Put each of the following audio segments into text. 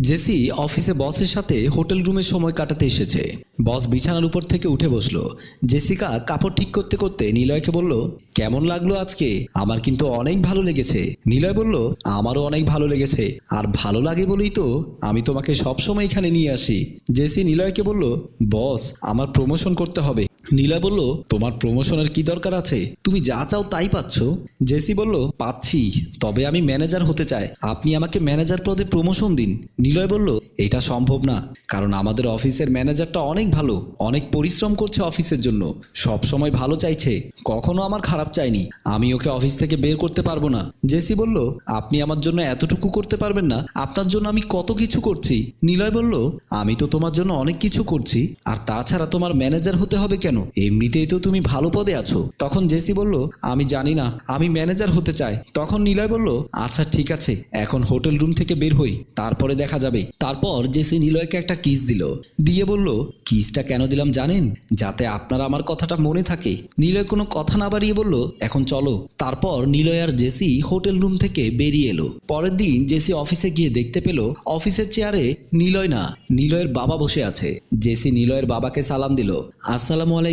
JC অফিসে বসের সাথে হোটেল রুমে সময় কাটাতে এসেছে। বস বিছানার উপর থেকে উঠে বসল। জেসিকা কাপড় ঠিক করতে করতে নিলয়কে বলল, কেমন লাগল আজকে? আমার কিন্তু অনেক ভালো লেগেছে। নিলয় বলল, আমারও অনেক ভালো লেগেছে। আর ভালো লাগে বলেই তো আমি তোমাকে সবসময় এখানে নিয়ে আসি। জেসি নিলয়কে বলল, বস, আমার প্রমোশন করতে হবে। নীলা বলল, তোমার প্রমোশনের কি দরকার আছে? তুমি যা চাও তাই পাচ্ছ। জেসি বলল, পাচ্ছি, তবে আমি ম্যানেজার হতে চাই। আপনি আমাকে ম্যানেজার পদে প্রমোশন দিন। নিলয় বলল, এটা সম্ভব না, কারণ আমাদের অফিসের ম্যানেজারটা অনেক ভালো, অনেক পরিশ্রম করছে অফিসের জন্য, সব সময় ভালো চাইছে। কখনো আমার খারাপ চাইনি আমি ওকে অফিস থেকে বের করতে পারব না। জেসি বলল, আপনি আমার জন্য এতটুকু করতে পারবেন না, আপনার জন্য আমি কত কিছু করছি? নিলয় বলল, আমি তো তোমার জন্য অনেক কিছু করছি, আর তাছাড়া তোমার ম্যানেজার হতে হবে কেন? এমনিতেই তো তুমি ভালো পদে আছো। তখন জেসি বলল, আমি জানি না, আমি ম্যানেজার হতে চাই। তখন নিলয় বলল আচ্ছা ঠিক আছে, এখন হোটেল রুম থেকে বের হই, তারপরে দেখা যাবে। তারপর জেসি নিলয়কে একটা কিস দিল। দিয়ে বলল, কিসটা কেন দিলাম জানেন? যাতে আপনার আমার কথাটা মনে থাকে। নিলয় কোনো কথা না বাড়িয়ে বলল, এখন চলো। তারপর নিলয় আর জেসি হোটেল রুম থেকে বেরিয়ে এলো। পরের দিন জেসি অফিসে গিয়ে দেখতে পেল, অফিসের চেয়ারে নিলয় না, নিলয়ের বাবা বসে আছে। জেসি নিলয়ের বাবাকে সালাম দিল, আসসালামু আলাইকুম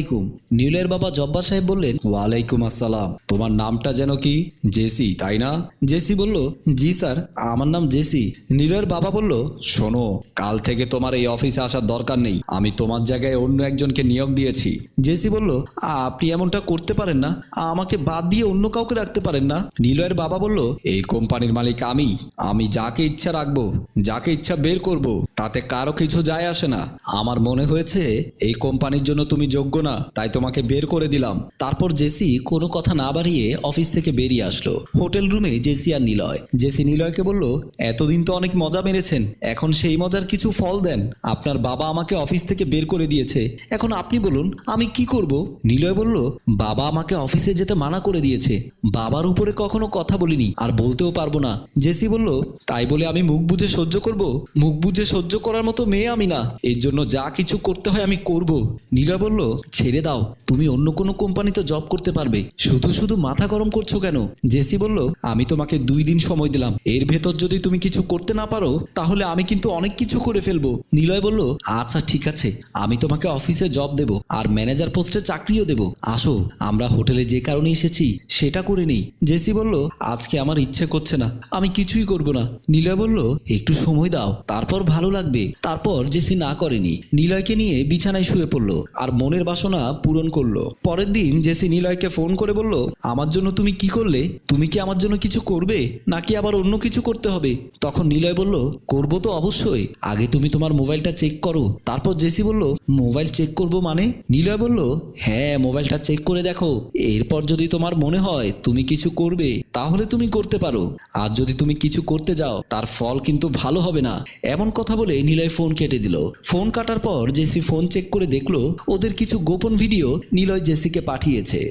নিলয়ের বাবা জব্বা সাহেব বললেন, ওয়ালাইকুম আসসালাম। তোমার নামটা যেন কি? জেসি, তাই না? জেসি বলল, জি স্যার, আমার নাম জেসি। নিলয়ের বাবা বলল, শোনো, কাল থেকে তোমার এই অফিসে আসার দরকার নেই। আমি তোমার জায়গায় অন্য একজনকে নিয়োগ দিয়েছি। জেসি বলল, আপনি এমনটা করতে পারেন না। আমাকে বাদ দিয়ে অন্য কাউকে রাখতে পারেন না। নিলয়ের বাবা বলল, এই কোম্পানির মালিক আমি। আমি যাকে ইচ্ছা রাখব, যাকে ইচ্ছা বের করব, তাতে কারও কিছু যায় আসে না। আমার মনে হয়েছে, এই কোম্পানির জন্য তুমি যোগ্য না, তাই তোমাকে বের করে দিলাম। তারপর জেসি কোনো কথা না বাড়িয়ে অফিস থেকে বেরিয়ে আসলো। হোটেল রুমে জেসি আর নিলয়। জেসি নিলয়কে বলল, এতদিন তো অনেক মজা মেরেছেন। এখন সেই মজার কিছু ফল দেন। আপনার বাবা আমাকে অফিস থেকে বের করে দিয়েছে। এখন আপনি বলুন, আমি কি করব? নিলয় বলল, বাবা আমাকে অফিসে যেতে মানা করে দিয়েছে। বাবার উপরে কখনো কথা বলিনি, আর বলতেও পারব না। জেসি বলল, তাই বলে আমি মুখ বুঝে সহ্য করব? মুখ বুঝে সহ্য করার মতো মেয়ে আমি না। এর জন্য যা কিছু করতে হয় আমি করব। নীলা বলল ছেড়ে দাও। তুমি অন্য কোনো কোম্পানিতে জব করতে পারবে। শুধু শুধু মাথা গরম করছ কেন? জেসি বলল, আমি তোমাকে দুই দিন সময় দিলাম। এর ভেতর যদি তুমি কিছু করতে না পারো, তাহলে আমি কিন্তু অনেক কিছু করে ফেলব। নিলয় বলল আচ্ছা ঠিক আছে। আমি তোমাকে অফিসে জব দেব আর ম্যানেজার পোস্টে চাকরিও দেব। আসো, আমরা হোটেলে যে কারণে এসেছি, সেটা করে নেই। জেসি বলল, আজকে আমার ইচ্ছে করছে না। আমি কিছুই করব না। নীলয় বলল, একটু সময় দাও, তারপর ভালো লাগবে। তারপর জেসি না করেনি। নিলয়কে নিয়ে বিছানায় শুয়ে পড়ল আর মনের বাসনা পূরণ করল। পরের দিন জেসি নিলয়কে ফোন করে বলল, আমার জন্য তুমি কি করলে? তুমি কি আমার জন্য কিছু করবে? নাকি আবার অন্য কিছু করতে হবে? তখন নিলয় বলল, করব তো অবশ্যই। আগে তুমি তোমার মোবাইলটা চেক করো। তারপর জেসি বলল, মোবাইল চেক করব মানে? নিলয় বলল হ্যাঁ মোবাইলটা চেক করে দেখো। এরপর যদি তোমার মনে হয় তুমি কিছু করবে, তাহলে তুমি করতে পারো। আর যদি তুমি কিছু করতে যাও, তার ফল কিন্তু ভালো হবে না। এমন কথা বলে নিলয় ফোন কেটে দিল। ফোন কাটার পর জেসি ফোন চেক করে দেখল, ওদের কিছু গোপন ভিডিও নিলয় জেসিকে পাঠিয়েছে।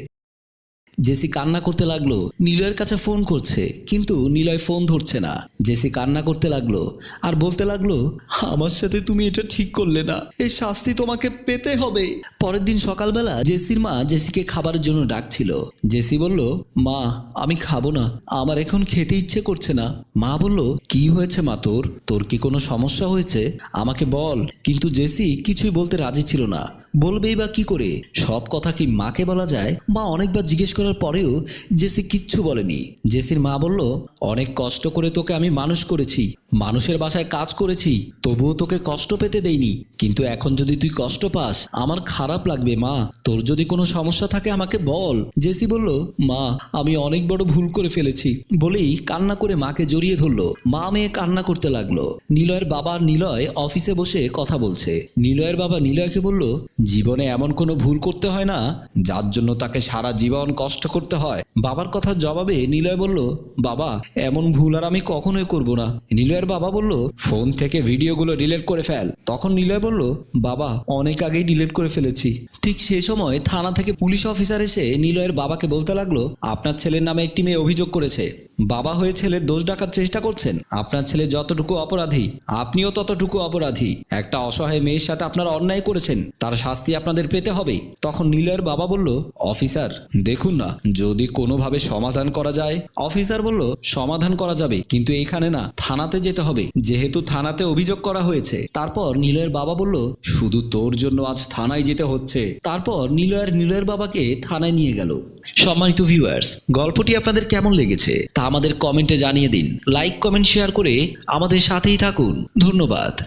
জেসি কান্না করতে লাগল, নিলয়ের কাছে ফোন করছে, কিন্তু নিলয় ফোন ধরছে না। জেসি কান্না করতে লাগল আর বলতে লাগল, আমার সাথে তুমি এটা ঠিক করলে না, এই শাস্তি তোমাকে পেতে হবে। পরের দিন সকালবেলা জেসির মা জেসিকে খাবারের জন্য ডাকছিল। জেসি বলল, মা, আমি খাব না, আমার এখন খেতে ইচ্ছে করছে না। মা বলল, কি হয়েছে মা তোর? তোর কি কোনো সমস্যা হয়েছে? আমাকে বল। কিন্তু জেসি কিছুই বলতে রাজি ছিল না। বলবেই বা কি করে? সব কথা কি মাকে বলা যায়? মা অনেকবার জিজ্ঞেস করার পরেও জেসি কিচ্ছু বলেনি। জেসির মা বলল, অনেক কষ্ট করে তোকে আমি মানুষ করেছি। মানুষের বাসায় কাজ করেছি, তবুও তোকে কষ্ট পেতে দেইনি। কিন্তু এখন যদি তুই কষ্ট পাস, আমার খারাপ লাগবে, মা। তোর যদি কোনো সমস্যা থাকে, আমাকে বল। জেসি বলল, মা, আমি অনেক বড় ভুল করে ফেলেছি। বলেই কান্না করে মাকে জড়িয়ে ধরলো। মা মেয়ে কান্না করতে লাগল। নিলয়ের বাবা নিলয় অফিসে বসে কথা বলছে। নিলয়ের বাবা নিলয়কে বলল, জীবনে এমন কোনো ভুল করতে হয় না, যার জন্য তাকে সারা জীবন কষ্ট করতে হয়। বাবার কথার জবাবে নিলয় বলল, বাবা, এমন ভুল আর আমি কখনোই করব না। নিলয়ের বাবা বলল, ফোন থেকে ভিডিওগুলো ডিলিট করে ফেল। তখন নিলয় বলল, বাবা, অনেক আগেই ডিলিট করে ফেলেছি। ঠিক সে সময় থানা থেকে পুলিশ অফিসার এসে নিলয়ের বাবাকে বলতে লাগল, আপনার ছেলের নামে একটি মেয়ে অভিযোগ করেছে। বাবা হয়ে ছেলের দোষ ডাকার চেষ্টা করছেন। আপনার ছেলে যতটুকু অপরাধী, আপনিও ততটুকু অপরাধী। একটা অসহায় মেয়ের সাথে আপনারা অন্যায় করেছেন, তার শাস্তি আপনাদের পেতে হবে। তখন নীলয়ের বাবা বলল, অফিসার, দেখুন না, যদি কোনোভাবে সমাধান করা যায়? অফিসার বলল, সমাধান করা যাবে, কিন্তু এখানে না, থানাতে যে যেতে হবে। যেহেতু থানাতে অভিযোগ করা হয়েছে। তারপর নিলয়ের বাবা বলল, শুধু তোর জন্য আজ থানায় যেতে হচ্ছে। তারপর নিলয়ের নিলয়ের বাবাকে থানায় নিয়ে গেল। সম্মানিত ভিউয়ার্স গল্পটি আপনাদের কেমন লেগেছে তা আমাদের কমেন্টে জানিয়ে দিন। লাইক কমেন্ট শেয়ার করে আমাদের সাথেই থাকুন। ধন্যবাদ।